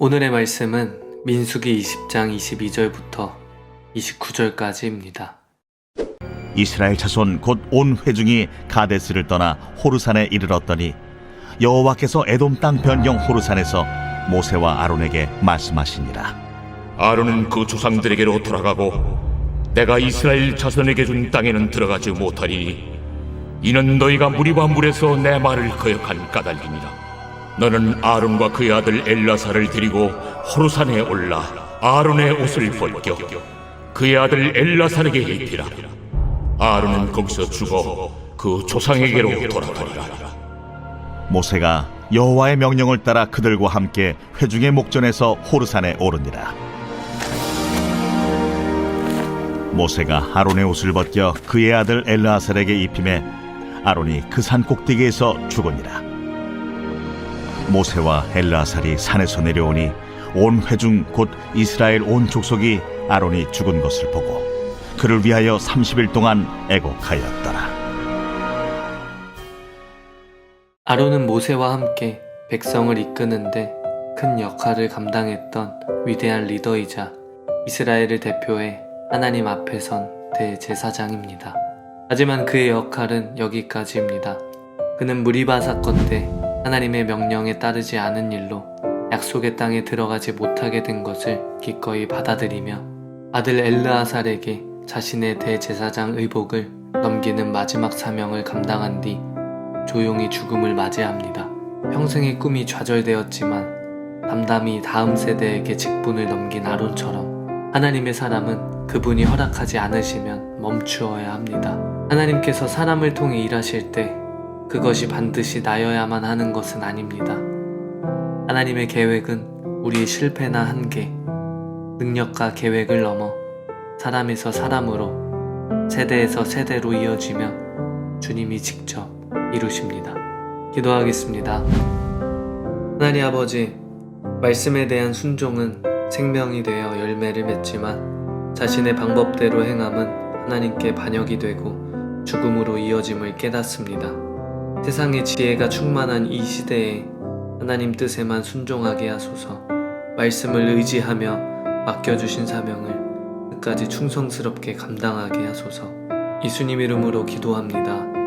오늘의 말씀은 민수기 20장 22절부터 29절까지입니다. 이스라엘 자손 곧 온 회중이 가데스를 떠나 호르산에 이르렀더니 여호와께서 에돔 땅 변경 호르산에서 모세와 아론에게 말씀하시니라 아론은 그 조상들에게로 돌아가고 내가 이스라엘 자손에게 준 땅에는 들어가지 못하리니 이는 너희가 무리와 물에서 내 말을 거역한 까닭이니라 너는 아론과 그의 아들 엘라사를 데리고 호르산에 올라 아론의 옷을 벗겨 그의 아들 엘라사에게 입히라. 아론은 거기서 죽어 그 조상에게로 돌아가리라. 모세가 여호와의 명령을 따라 그들과 함께 회중의 목전에서 호르산에 오르니라. 모세가 아론의 옷을 벗겨 그의 아들 엘라살에게 입힘에 아론이 그 산 꼭대기에서 죽으니라 모세와 엘라살이 산에서 내려오니 온 회중 곧 이스라엘 온 족속이 아론이 죽은 것을 보고 그를 위하여 30일 동안 애곡하였더라 아론은 모세와 함께 백성을 이끄는데 큰 역할을 감당했던 위대한 리더이자 이스라엘을 대표해 하나님 앞에 선 대제사장입니다. 하지만 그의 역할은 여기까지입니다. 그는 무리바 사건 때 하나님의 명령에 따르지 않은 일로 약속의 땅에 들어가지 못하게 된 것을 기꺼이 받아들이며 아들 엘르아살에게 자신의 대제사장 의복을 넘기는 마지막 사명을 감당한 뒤 조용히 죽음을 맞이합니다. 평생의 꿈이 좌절되었지만 담담히 다음 세대에게 직분을 넘긴 아론처럼 하나님의 사람은 그분이 허락하지 않으시면 멈추어야 합니다. 하나님께서 사람을 통해 일하실 때 그것이 반드시 나여야만 하는 것은 아닙니다. 하나님의 계획은 우리의 실패나 한계, 능력과 계획을 넘어 사람에서 사람으로 세대에서 세대로 이어지며 주님이 직접 이루십니다. 기도하겠습니다. 하나님 아버지, 말씀에 대한 순종은 생명이 되어 열매를 맺지만 자신의 방법대로 행함은 하나님께 반역이 되고 죽음으로 이어짐을 깨닫습니다. 세상의 지혜가 충만한 이 시대에 하나님 뜻에만 순종하게 하소서 말씀을 의지하며 맡겨주신 사명을 끝까지 충성스럽게 감당하게 하소서 예수님 이름으로 기도합니다.